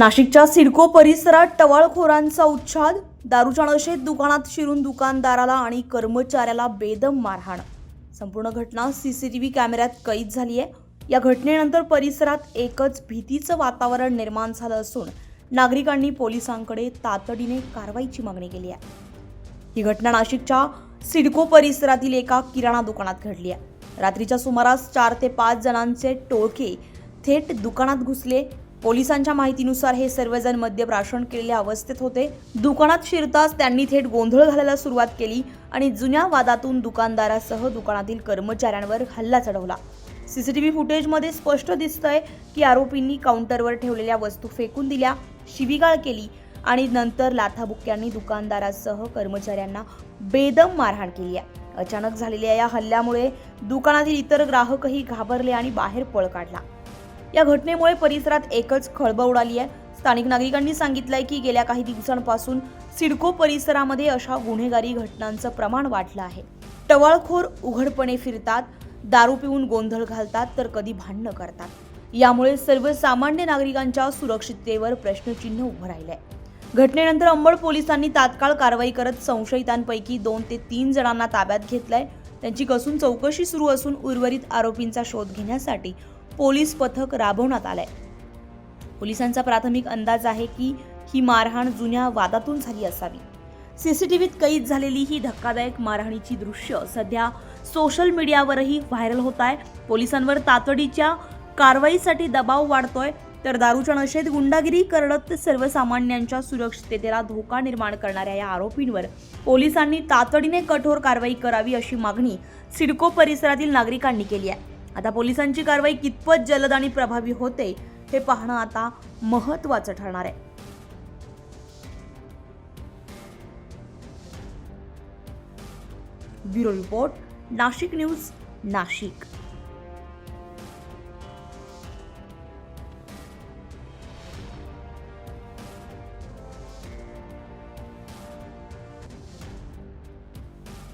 नाशिकच्या सिडको परिसरात टवाळखोरांचा उच्छाद दारूच्या नशेत दुकानात शिरून दुकानदाराला आणि कर्मचाऱ्याला बेदम मारहाण. संपूर्ण घटना सी सी टी व्ही कॅमेऱ्यात कैद झाली आहे. या घटनेनंतर परिसरात एकच भीतीचं वातावरण निर्माण झालं असून नागरिकांनी पोलिसांकडे तातडीने कारवाईची मागणी केली आहे. ही घटना नाशिकच्या सिडको परिसरातील एका किराणा दुकानात घडली आहे. रात्रीच्या सुमारास चार ते पाच जणांचे टोळके थेट दुकानात घुसले पोलिसांच्या माहितीनुसार हे सर्वजण मद्यप्राशन केलेल्या अवस्थेत होते. दुकानात शिरताच त्यांनी थेट गोंधळ घालायला सुरुवात केली आणि जुन्या वादातून दुकानदारासह दुकानातील कर्मचाऱ्यांवर हल्ला चढवला. सीसीटीव्ही फुटेजमध्ये स्पष्ट दिसतंय की आरोपींनी काउंटरवर ठेवलेल्या वस्तू फेकून दिल्या शिवीगाळ केली आणि नंतर लाथाबुक्क्यांनी दुकानदारासह कर्मचाऱ्यांना बेदम मारहाण केली आहे. अचानक झालेल्या या हल्ल्यामुळे दुकानातील इतर ग्राहकही घाबरले आणि बाहेर पळ काढला. या घटनेमुळे परिसरात एकच खळबळ उडाली आहे. स्थानिक नागरिकांनी सांगितलंय की गेल्या काही दिवसांपासून सिडको परिसरामध्ये अशा गुन्हेगारी घटनांचं प्रमाण वाढलं आहे. टवाळखोर उघडपणे फिरतात दारू पिऊन गोंधळ घालतात तर कधी भांडणं करतात. यामुळे सर्वसामान्य नागरिकांच्या सुरक्षिततेवर प्रश्नचिन्ह उभं राहिलंय. घटनेनंतर अंबड पोलिसांनी तात्काळ कारवाई करत संशयितांपैकी दोन ते तीन जणांना ताब्यात घेतलंय. त्यांची कसून चौकशी सुरू असून उर्वरित आरोपींचा शोध घेण्यासाठी पोलीस पथक राबवण्यात आलंय. पोलिसांचा प्राथमिक अंदाज आहे की ही मारहाण जुन्या वादातून झाली असावी. सीसीटीव्हीत कैद झालेली ही धक्कादायक मारहाणीची दृश्य सध्या सोशल मीडियावरही व्हायरल होत आहे. पोलिसांवर तातडीच्या कारवाईसाठी दबाव वाढतोय. तर दारूच्या नशेत गुंडागिरी करत सर्वसामान्यांच्या सुरक्षिततेला धोका निर्माण करणाऱ्या या आरोपींवर पोलिसांनी तातडीने कठोर कारवाई करावी अशी मागणी सिडको परिसरातील नागरिकांनी केली आहे. आता पोलिसांची कारवाई कितपत जलद आणि प्रभावी होते हे पाहणं आता महत्त्वाचं ठरणार आहे. Bureau report Nashik news Nashik.